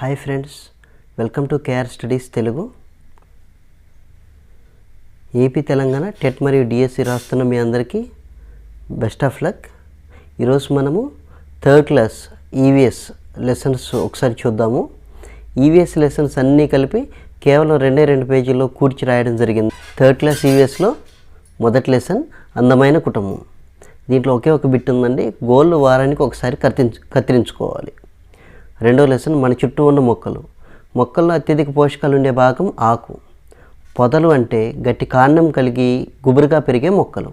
Hi friends welcome to KR studies Telugu. AP Telangana TET మరియు DSC రాస్తున్న మీ అందరికీ బెస్ట్ ఆఫ్ లక్. ఈరోజు మనము థర్డ్ క్లాస్ ఈవీఎస్ లెసన్స్ ఒకసారి చూద్దాము. ఈవీఎస్ లెసన్స్ అన్నీ కలిపి కేవలం రెండే రెండు పేజీల్లో కూర్చి రాయడం జరిగింది. థర్డ్ క్లాస్ ఈవీఎస్లో మొదటి లెసన్ అందమైన కుటుంబం. దీంట్లో ఒకే ఒక బిట్ ఉందండి గోళ్ళు వారానికి ఒకసారి కత్తిరించు కత్తిరించుకోవాలి. రెండో లెసన్ మన చుట్టూ ఉన్న మొక్కలు. మొక్కల్లో అత్యధిక పోషకాలు ఉండే భాగం ఆకు. పొదలు అంటే గట్టి కాండం కలిగి గుబురుగా పెరిగే మొక్కలు.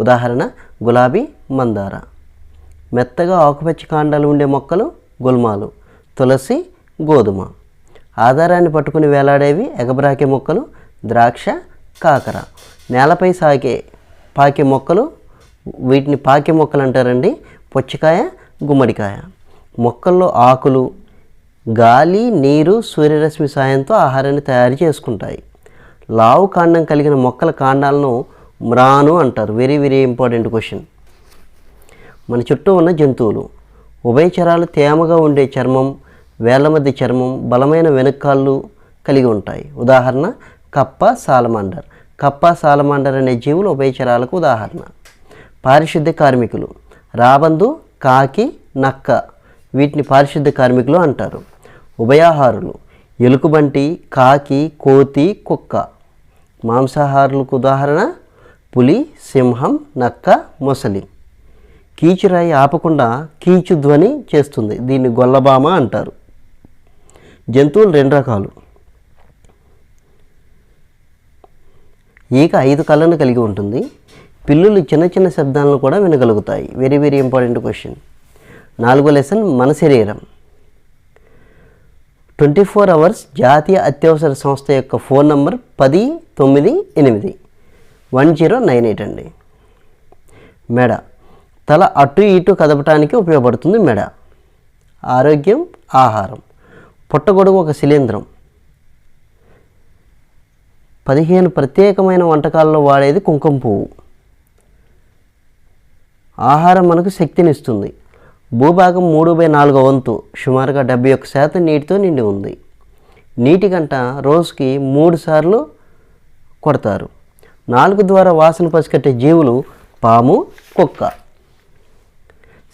ఉదాహరణ గులాబీ మందార. మెత్తగా ఆకుపచ్చ కాండాలు ఉండే మొక్కలు గుల్మాలు తులసి గోధుమ. ఆధారాన్ని పట్టుకుని వేలాడేవి ఎగబ్రాకే మొక్కలు ద్రాక్ష కాకర. నేలపై సాగే పాకే మొక్కలు వీటిని పాకే మొక్కలు అంటారండి పుచ్చకాయ గుమ్మడికాయ. మొక్కల్లో ఆకులు గాలి నీరు సూర్యరశ్మి సాయంతో ఆహారాన్ని తయారు చేసుకుంటాయి. లావు కాండం కలిగిన మొక్కల కాండాలను మ్రాను అంటారు. వెరీ వెరీ ఇంపార్టెంట్ క్వశ్చన్ మన చుట్టూ ఉన్న జంతువులు ఉభయచరాలు తేమగా ఉండే చర్మం వేళ్ళ మధ్య చర్మం బలమైన వెనుకాళ్ళు కలిగి ఉంటాయి. ఉదాహరణ కప్ప సాలమాండర్. కప్ప సాలమాండర్ అనే జీవులు ఉభయచరాలకు ఉదాహరణ. పారిశుద్ధ్య కార్మికులు రాబందు కాకి నక్క. వీటిని పారిశుద్ధ కార్మికులు అంటారు. ఉభయాహారులు ఎలుకబంటి కాకి కోతి కుక్క. మాంసాహారులకు ఉదాహరణ పులి సింహం నక్క మొసలి. కీచురాయి ఆపకుండా కీచు ధ్వని చేస్తుంది. దీన్ని గొల్లబామ అంటారు. జంతువులు రెండు రకాలు. ఈక ఐదు కళ్ళను కలిగి ఉంటుంది. పిల్లులు చిన్న చిన్న శబ్దాలను కూడా వినగలుగుతాయి. వెరీ వెరీ ఇంపార్టెంట్ క్వశ్చన్ నాలుగో లెసన్ మన శరీరం. ట్వంటీ ఫోర్ అవర్స్ జాతీయ అత్యవసర సంస్థ యొక్క ఫోన్ నంబర్ పది తొమ్మిది ఎనిమిది. వన్ జీరో నైన్ ఎయిట్ అండి. మెడ. తల అటు ఇటు కదపటానికి ఉపయోగపడుతుంది మెడ. ఆరోగ్యం ఆహారం. పుట్టగొడుగు ఒక శిలీంధ్రం పదిహేను ప్రత్యేకమైన వంటకాల్లో వాడేది కుంకుమ పువ్వు. ఆహారం మనకు శక్తినిస్తుంది. భూభాగం మూడు బై నాలుగో వంతు సుమారుగా డెబ్బై ఒక్క శాతం నీటితో నిండి ఉంది. నీటి గంట రోజుకి మూడు సార్లు కొడతారు. నాలుగు ద్వారా వాసన పసికట్టే జీవులు పాము కుక్క.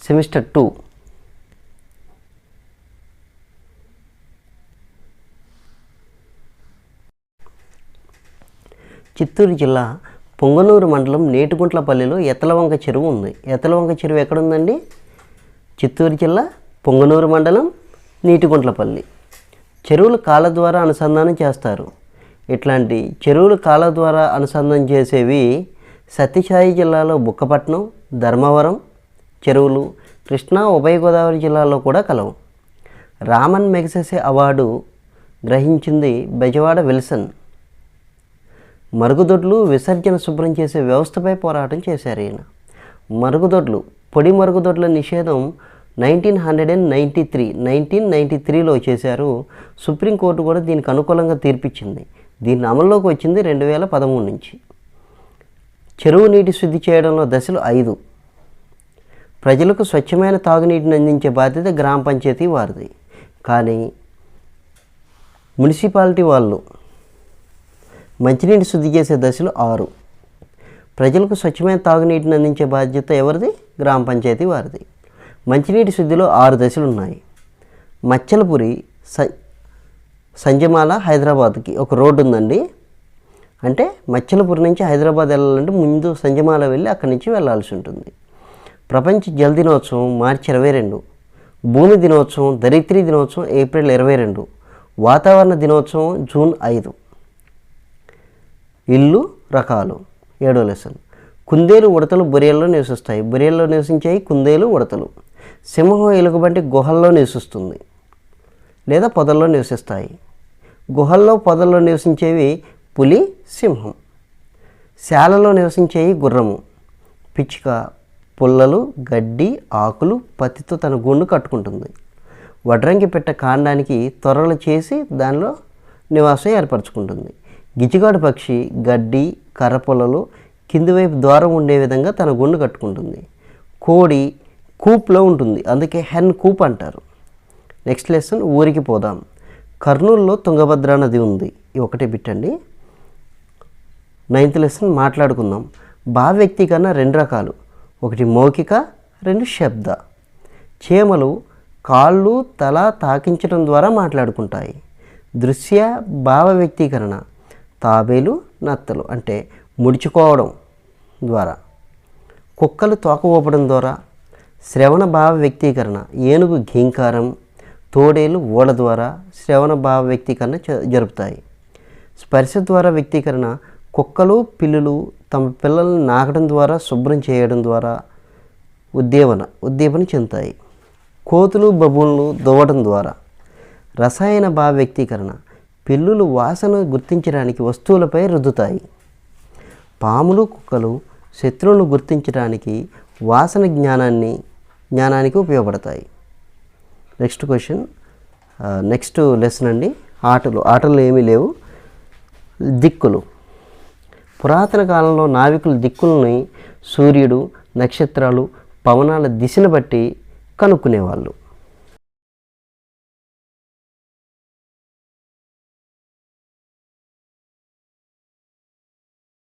Semester two. చిత్తూరు జిల్లా పొంగనూరు మండలం నేటిగుంట్లపల్లిలో ఎతలవంక చెరువు ఉంది. ఎతలవంక చెరువు ఎక్కడుందండి? చిత్తూరు జిల్లా పొంగనూరు మండలం నీటిగుంట్లపల్లి. చెరువులు కాల ద్వారా అనుసంధానం చేస్తారు. ఇట్లాంటి చెరువులు కాల ద్వారా అనుసంధానం చేసేవి సత్యసాయి జిల్లాలో బుక్కపట్నం ధర్మవరం చెరువులు కృష్ణా ఉభయ గోదావరి జిల్లాలో కూడా కలవు. రామన్ మెగసెసే అవార్డు గ్రహించింది బెజవాడ విల్సన్. మరుగుదొడ్లు విసర్జన శుభ్రం చేసే వ్యవస్థపై పోరాటం చేశారు ఈయన. మరుగుదొడ్లు పొడి మరుగుదొడ్ల నిషేధం nineteen hundred and ninety three. Nineteen ninety త్రీలో చేశారు సుప్రీంకోర్టు కూడా దీనికి అనుకూలంగా తీర్పిచ్చింది. దీన్ని అమల్లోకి వచ్చింది రెండు వేల పదమూడు నుంచి. చెరువు నీటి శుద్ధి చేయడంలో దశలు ఐదు. ప్రజలకు స్వచ్ఛమైన తాగునీటిని అందించే బాధ్యత గ్రామ పంచాయతీ వారిది. కానీ మున్సిపాలిటీ వాళ్ళు మంచినీటి శుద్ధి చేసే దశలు ఆరు. ప్రజలకు స్వచ్ఛమైన తాగునీటిని అందించే బాధ్యత ఎవరిది? గ్రామ పంచాయతీ వారిది. మంచినీటి శుద్ధిలో ఆరు దశలు ఉన్నాయి. మచ్చలపురి స సంజమాల హైదరాబాద్కి ఒక రోడ్డు ఉందండి. అంటే మచ్చలపురి నుంచి హైదరాబాద్ వెళ్ళాలంటే ముందు సంజమాల వెళ్ళి అక్కడి నుంచి వెళ్ళాల్సి ఉంటుంది. ప్రపంచ జల్ దినోత్సవం మార్చి ఇరవై రెండు భూమి దినోత్సవం ధరిత్రి దినోత్సవం ఏప్రిల్ ఇరవై రెండు వాతావరణ దినోత్సవం జూన్ ఐదు. ఇల్లు రకాలు. ఏడో లెసన్. కుందేలు ఉడతలు బొరియల్లో నివసిస్తాయి. బొరియల్లో నివసించాయి కుందేలు ఉడతలు. సింహం ఎలుగుబంటి గుహల్లో నివసిస్తుంది లేదా పొదల్లో నివసిస్తాయి. గుహల్లో పొదల్లో నివసించేవి పులి సింహం. శాలలో నివసించేవి గుర్రము. పిచ్చుక పుల్లలు గడ్డి ఆకులు పత్తితో తన గుండు కట్టుకుంటుంది. వడ్రంగి పెట్ట కాండానికి త్వరలు చేసి దానిలో నివాసం ఏర్పరచుకుంటుంది. గిజిగాడు పక్షి గడ్డి కర్రపుల్లలు కింది వైపు ద్వారం ఉండే విధంగా తన గుండు కట్టుకుంటుంది. కోడి కూప్లో ఉంటుంది. అందుకే హెన్ కూప్ అంటారు. నెక్స్ట్ లెసన్ ఊరికి పోదాం. కర్నూలులో తుంగభద్ర నది ఉంది. ఇది ఒకటే బిట్టండి. నైన్త్ లెసన్ మాట్లాడుకుందాం. భావ వ్యక్తీకరణ రెండు రకాలు. ఒకటి మౌఖిక రెండు శబ్ద. చీమలు కాళ్ళు తల తాకించడం ద్వారా మాట్లాడుకుంటాయి. దృశ్య భావ వ్యక్తీకరణ. తాబేలు నత్తలు అంటే ముడుచుకోవడం ద్వారా. కుక్కలు తోక ఊపడం ద్వారా. శ్రవణ భావ వ్యక్తీకరణ ఏనుగు ఘీంకారం తోడేలు ఓడ ద్వారా శ్రవణ భావ వ్యక్తీకరణ జ- జరుపుతాయి. స్పర్శ ద్వారా వ్యక్తీకరణ కుక్కలు పిల్లులు తమ పిల్లల్ని నాకడం ద్వారా శుభ్రం చేయడం ద్వారా ఉద్దీపన ఉద్దీపన చెందుతాయి. కోతులు బబున్లు దువ్వడం ద్వారా రసాయన భావ వ్యక్తీకరణ పిల్లులు వాసన గుర్తించడానికి వస్తువులపై రుద్దుతాయి. పాములు కుక్కలు శత్రువులను గుర్తించడానికి వాసన జ్ఞానాన్ని జ్ఞానానికి ఉపయోగపడతాయి. నెక్స్ట్ క్వశ్చన్ నెక్స్ట్ లెసన్ అండి. ఆటలు. ఆటలు ఏమీ లేవు. దిక్కులు. పురాతన కాలంలో నావికులు దిక్కుల్ని సూర్యుడు నక్షత్రాలు పవనాల దిశను బట్టి కనుక్కునేవాళ్ళు.